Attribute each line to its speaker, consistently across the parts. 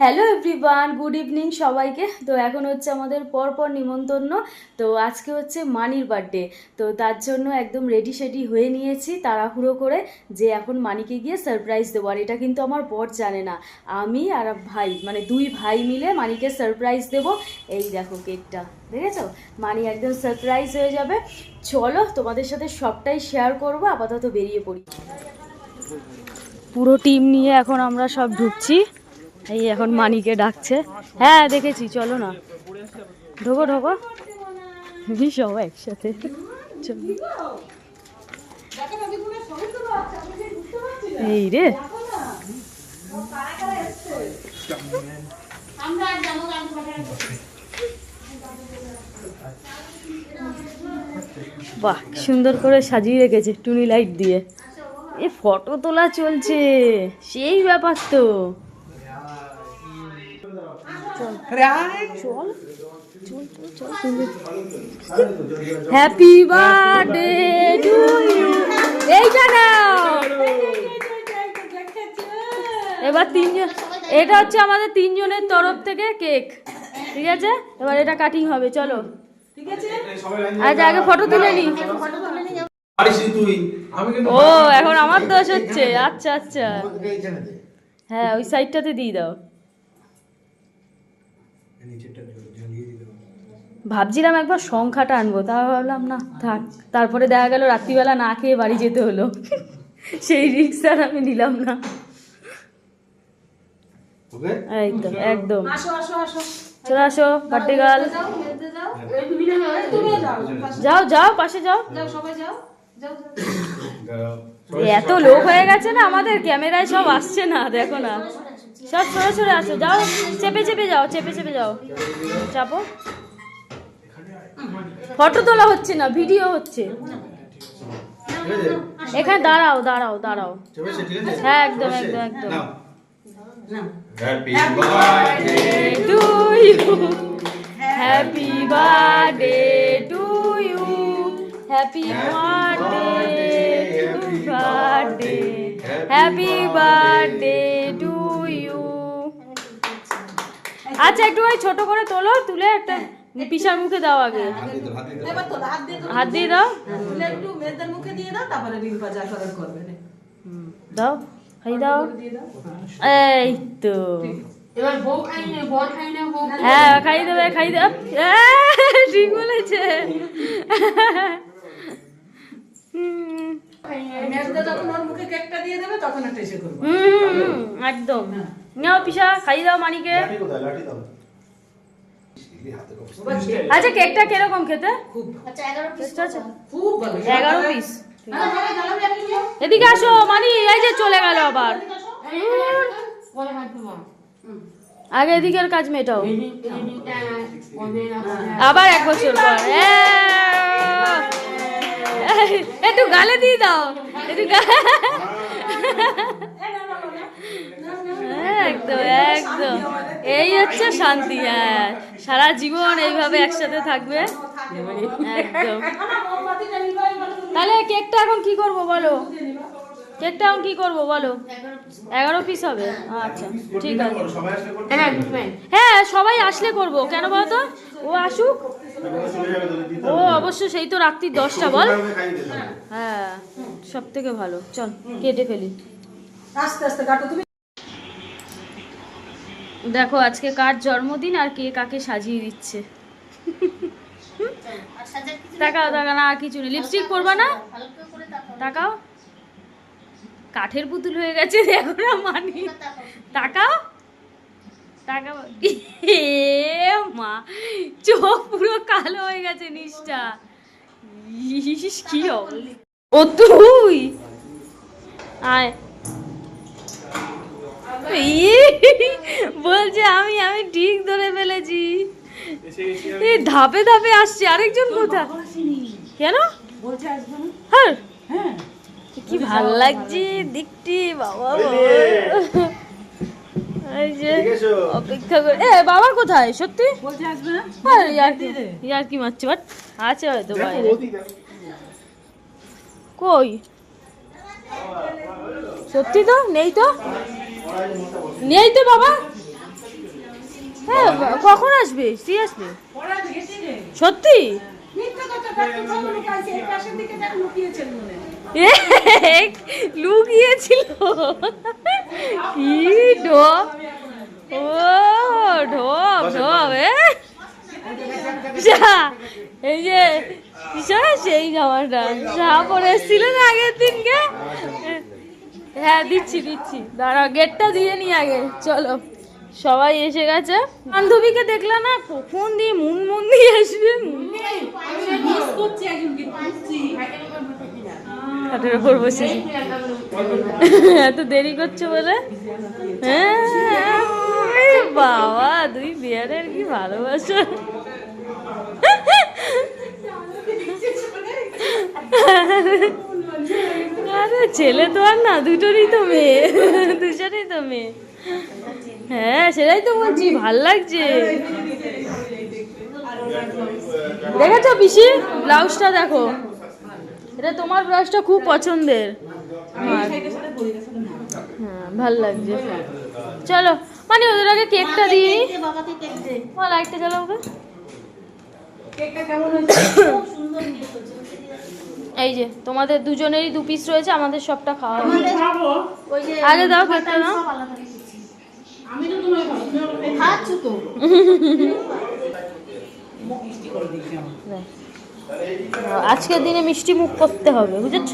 Speaker 1: Hello everyone good evening সবাইকে। তো এখন হচ্ছে আমাদের পরপর নিমন্ত্রণ। তো আজকে হচ্ছে মানির বার্থডে তো তার জন্য একদম রেডি সেডি হয়ে নিয়েছি তাড়াহুড়ো করে যে এখন মানিকে গিয়ে সারপ্রাইজ দেবো। আর এটা কিন্তু আমার বর জানে না। আমি আর ভাই মানে দুই ভাই মিলে মানিকে সারপ্রাইজ দেবো। এই দেখো কেকটা দেখেছ? মানি একদম সারপ্রাইজ হয়ে যাবে। চলো তোমাদের সাথে সবটাই শেয়ার করব, আপাতত বেরিয়ে পড়ি। পুরো টিম নিয়ে এখন আমরা সব ঢুকছি। এই এখন মানিকে ডাকছে। হ্যাঁ দেখেছি, চলো না। ঢোকো ঢোকো। সবাই একসাথে। এই রে। বাহ সুন্দর করে সাজিয়ে রেখেছে টুনি লাইট দিয়ে। এ, ফটো তোলা চলছে। সেই ব্যাপার তো। হ্যাপি বার্থডে টু ইউ এইটা নাও এবার তিনজন এটা হচ্ছে আমাদের তিনজনের তরফ থেকে কেক ঠিক আছে? এবার এটা কাটিং হবে চলো। আচ্ছা আগে ফটো তুলে নি।
Speaker 2: পারিস তুই। আমি কিন্তু
Speaker 1: ও এখন আমার দোষ হচ্ছে। আচ্ছা আচ্ছা। হ্যাঁ ওই সাইডটাতে দিয়ে দাও। ভাবছিলাম একবার সংখ্যাটা আনব তা ভাবলাম না থাক। তারপরে দেখা গেল রাত্রিবেলা না খেয়ে বাড়ি যেতে হলো। সেই রিক্স আর আমি নিলাম না। তো একদম। চলে আসো বার্থডে গার্ল যাও যাও। পাশে। যাও এত লোক হয়ে গেছে না আমাদের ক্যামেরায় সব আসছে না দেখো না। সব সরে সরে আসো যাও চেপে চেপে যাও চেপে চেপে যাও। চাপো ফটো তোলা হচ্ছে না ভিডিও হচ্ছে। এখানে দাঁড়াও দাঁড়াও দাঁড়াও।
Speaker 2: চলেছে ঠিক আছে
Speaker 1: হ্যাঁ একদম একদম একদম।
Speaker 2: নাও happy birthday
Speaker 1: to you happy birthday to you happy birthday to birthday happy birthday to you আচ্ছা একটু ভাই ছোট করে তোলো তুলে একটা পিসার মুখে দাও আগে।
Speaker 2: হাত দিয়ে দাও, দাও।
Speaker 3: এবার তো হাত দিয়ে দাও।
Speaker 1: দাও
Speaker 3: তুলে একটু মেয়েদের মুখে দিয়ে দাও তারপরে রিম্পা যা করার করবে।
Speaker 1: দাও খাই দাও। এই তো। হ্যাঁ খাই দেবে খাই দেবে। ঠিক বলেছে। হুম। একদম। নাও পিসা খাই দাও মানিকে। আচ্ছা কেকটা কীরকম খেতে?
Speaker 4: আচ্ছা এগারো পিস
Speaker 1: টেস্ট আছে
Speaker 3: খুব ভালো।
Speaker 1: এগারো পিস
Speaker 4: জ্বালাবি একটু যাও
Speaker 1: এদিকে আসো মানি এই যে চলে গেল আবার।
Speaker 4: মা
Speaker 1: আগে এদিকের কাজ মেটাও।
Speaker 4: কবে
Speaker 1: আবার এক বছর পর। এ, একটু গালে দিয়ে দাও। একটু একদম একদম। এই হচ্ছে শান্তি হ্যাঁ। সারা জীবন এইভাবে একসাথে থাকবে। একদম। তাহলে কেকটা এখন কি করব বলো? কেকটা এখন কি করব বলো? এগারো পিস হবে। আচ্ছা ঠিক আছে।
Speaker 4: হ্যাঁ
Speaker 1: হ্যাঁ সবাই আসলে করব। কেন বলতো? ও আসুক ও অবশ্য সেই তো রাত্রি দশটা বল। হ্যাঁ সব থেকে ভালো। চল কেটে ফেলি।
Speaker 3: আস্তে আস্তে কাটো তুমি।
Speaker 1: দেখো আজকে কার জন্মদিন আর কে কাকে সাজিয়ে দিচ্ছে। তাকাও তাকাও না আর কিছু নেই। লিপস্টিক পরবা না?
Speaker 4: তাকাও
Speaker 1: তাকাও। কাঠের পুতুল হয়ে গেছে দেখো না মানি। তাকাও। তাকাও। এ মা চোখ পুরো কালো হয়ে গেছে নিচটা ইস, কি ও তুই? আয়। বলছে আমি আমি ঠিক ধরে ফেলেছি। এই ধাপে ধাপে আসছে আরেকজন কোথা কেন? হ্যাঁ।
Speaker 3: হ্যাঁ।
Speaker 1: কি ভালো লাগছে দেখতে বাবা এই যে অপেক্ষা করে এ বাবা কোথায়? সত্যি?
Speaker 3: বলছে আসবে না?
Speaker 1: হ্যাঁ ইয়ার কি ইয়ার মারছে? বাট আছে হয়তো বাইরে। কই? সত্যি তো? নেই তো? নেই তো বাবা? হ্যাঁ কখন আসবে? সিরিয়াসলি সত্যি? লুকিয়েছিল। কি ঢপ ও ঢপ ঢপ যা, এই যে সেই জামাটা যা পরে এসেছিল না আগের দিনকে? হ্যাঁ দিচ্ছি দিচ্ছি। দাঁড়া গেটটা দিয়ে নি আগে। চলো সবাই এসে গেছে। বান্ধবীকে দেখলে না? কখন দিয়ে মুন মুন দিয়ে আসবে। খাটের উপর বসেছি এত দেরি করছ বলে? হ্যাঁ। এ বাবা, দুই বিয়ারের কি ভালোবাসা। আরে ছেলে তো আর না, দুটোরই তো মেয়ে, দুজনেই তো মেয়ে। হ্যাঁ সেটাই তো বলছি, ভালো লাগছে। দেখেছ পিসি? ব্লাউজটা দেখো। এটা তোমার ব্লাউজটা খুব পছন্দের। হ্যাঁ ভালো লাগছে। চলো মানে ওদের আগে কেকটা দিই।
Speaker 4: বাবাকে কেক দে।
Speaker 1: আমার লাইটটা জ্বালাও ওকে এই যে তোমাদের দুজনেরই দু পিস রয়েছে আমাদের সবটা খাওয়া হবে আগে দাও কেকটা
Speaker 4: তো
Speaker 1: আজকের দিনে মিষ্টি মুখ করতে হবে বুঝেছ?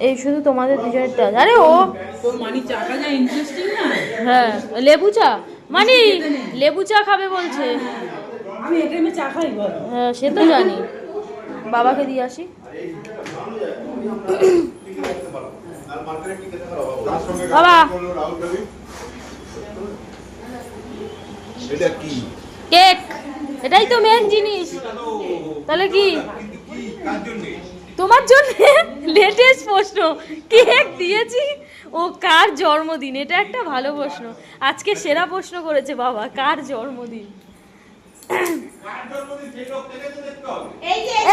Speaker 1: এই শুধু তোমাদের দুজনের টাচ আরে ও!
Speaker 3: তোর মানি চাটা যা ইন্টারেস্টিং না?
Speaker 1: হ্যাঁ লেবু চা? মানে লেবু চা খাবে বলছে।
Speaker 3: আমি চা খাই
Speaker 1: হ্যাঁ সে তো জানি। বাবাকে দিয়ে আসি। বাবা!
Speaker 2: এটা কি?
Speaker 1: কেক! এটাই তো মেন জিনিস। তাহলে কি? তোমার জন্য লেটেস্ট প্রশ্ন। কেক দিয়েছি? ও কার জন্মদিন? এটা একটা ভালো প্রশ্ন। আজকে সেরা প্রশ্ন করেছে বাবা কার জন্মদিন?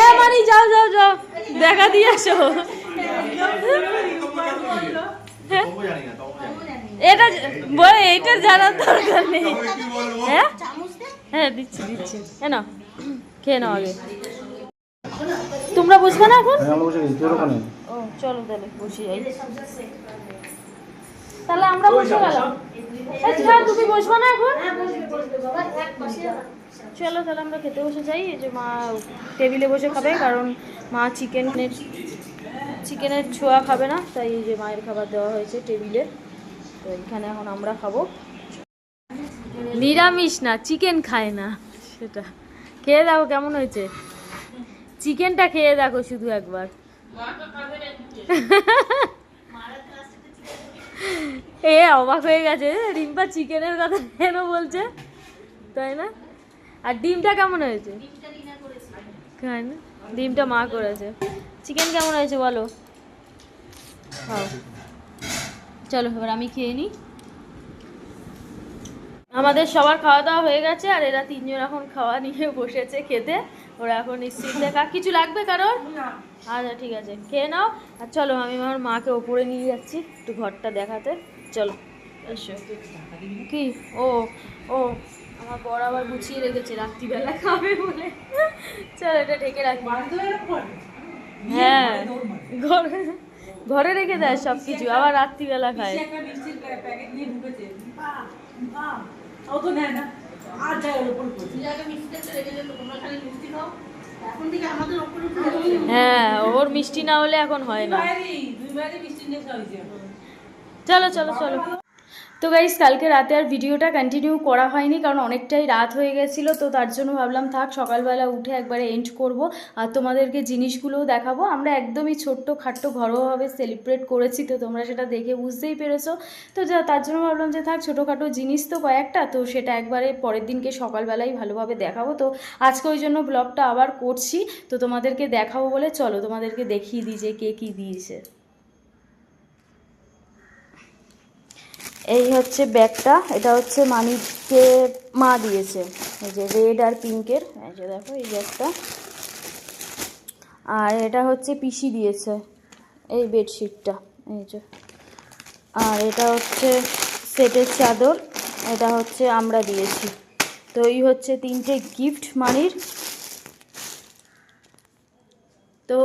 Speaker 1: এ মানি যাও যাও যাও। দেখা দিয়ে আসো। হ্যাঁ? এটা বলে এটা জানার দরকার নেই। হ্যাঁ? হ্যাঁ দিচ্ছি দিচ্ছি। হ্যাঁ না খেয়ে নাও আগে। তোমরা বুঝবে না এখন?
Speaker 2: আমরা বসে গেছি তোর ওখানে?
Speaker 1: ও চলো তাহলে বসি যাই। তাহলে আমরা বসে গেলাম। আচ্ছা তুমি বসবে না এখন?
Speaker 4: বাবা এক পাশে
Speaker 1: চলো তাহলে আমরা খেতে বসে যাই এই যে মা টেবিলে বসে খাবে কারণ মা চিকেনের চিকেনের ছোঁয়া খাবে না তাই এই যে মায়ের খাবার দেওয়া হয়েছে টেবিলে। তো এখানে এখন আমরা খাব। নিরামিষ না চিকেন খায় না সেটা। খেয়ে দাও কেমন হয়েছে। চিকেনটা খেয়ে দেখো শুধু একবার। এ অবাক হয়ে গেছে রিম্পা চিকেনের কথা কেন বলছে? তাই না? আর ডিমটা কেমন হয়েছে? ডিমটা মা করেছে। চিকেন কেমন হয়েছে বলো? খাও চলো, এবার আমি খেয়ে নিই। আমাদের সবার খাওয়া দাওয়া হয়ে গেছে আর এরা তিনজন এখন খাওয়া নিয়ে বসেছে খেতে। ওরা এখন নিশ্চিন্তে খা কিছু লাগবে কারোর? আচ্ছা ঠিক আছে। খেয়ে নাও। আর চলো আমি আমার মাকে ওপরে নিয়ে যাচ্ছি একটু ঘরটা দেখাতে। চলো। এসো। কি? ও ও আমার বড় আবার গুছিয়ে রেখেছে রাত্রিবেলা খাবে বলে। চলো এটা ঢেকে রাখি। হ্যাঁ। ঘরে ঘরে রেখে দেয় সব কিছু আবার রাত্রিবেলা খায়।
Speaker 3: ও তো নেয় না। আর ওর উপর
Speaker 1: হ্যাঁ ওর মিষ্টি না হলে এখন হয় না। চলো চলো চলো। তো গাইস কালকে রাতে আর ভিডিওটা কন্টিনিউ করা হয়নি, কারণ অনেকটাই রাত হয়ে গেছিল, তো তার জন্য ভাবলাম থাক, সকালবেলা উঠে একবারে এন্ড করব, আর তোমাদেরকে জিনিসগুলোও দেখাবো। আমরা একদমই ছোট্ট খাট্ট ঘরোয়াভাবে সেলিব্রেট করেছি, তো তোমরা সেটা দেখে বুঝতেই পেরেছ। তো যা, তার জন্য ভাবলাম যে থাক, ছোটোখাটো জিনিস তো কয়েকটা, তো সেটা একবারে পরের দিনকে সকালবেলাই ভালোভাবে দেখাবো। তো আজকে ওই জন্য ব্লগটা আবার করছি, তো তোমাদেরকে দেখাবো বলে, চলো তোমাদেরকে দেখিয়ে দিই যে কে কী দিয়েছে। এই হচ্ছে ব্যাগটা, এটা হচ্ছে মানিককে মা দিয়েছে। এই যে রেড আর পিঙ্কের এই যে দেখো, এই ব্যাগটা। আর এটা হচ্ছে পিসি দিয়েছে, এই বেডশিটটা এই যে। আর এটা হচ্ছে সেটের চাদর, এটা হচ্ছে আমরা দিয়েছি। তো এই হচ্ছে তিনটে গিফট মানির। তো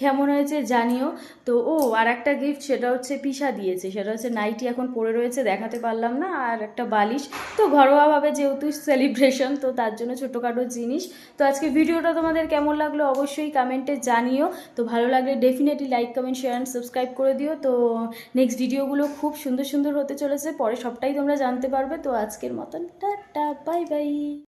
Speaker 1: কেমন হয়েছে জানিও। তো ও আর একটা গিফট সেটা হচ্ছে পিসা দিয়েছে, সেটা হচ্ছে নাইটি এখন পড়ে রয়েছে, দেখাতে পারলাম না, আর একটা বালিশ। তো ঘরোয়াভাবে যেহেতু সেলিব্রেশন তো তার জন্য ছোটোখাটো জিনিস। তো আজকে ভিডিওটা তোমাদের কেমন লাগল অবশ্যই কমেন্টে জানিও। তো ভালো লাগলে definitely like comment share and subscribe করে দিও। তো নেক্সট ভিডিওগুলো খুব সুন্দর সুন্দর হতে চলেছে, পরে সবটাই তোমরা জানতে পারবে। তো আজকের মতন, টাটা বাই বাই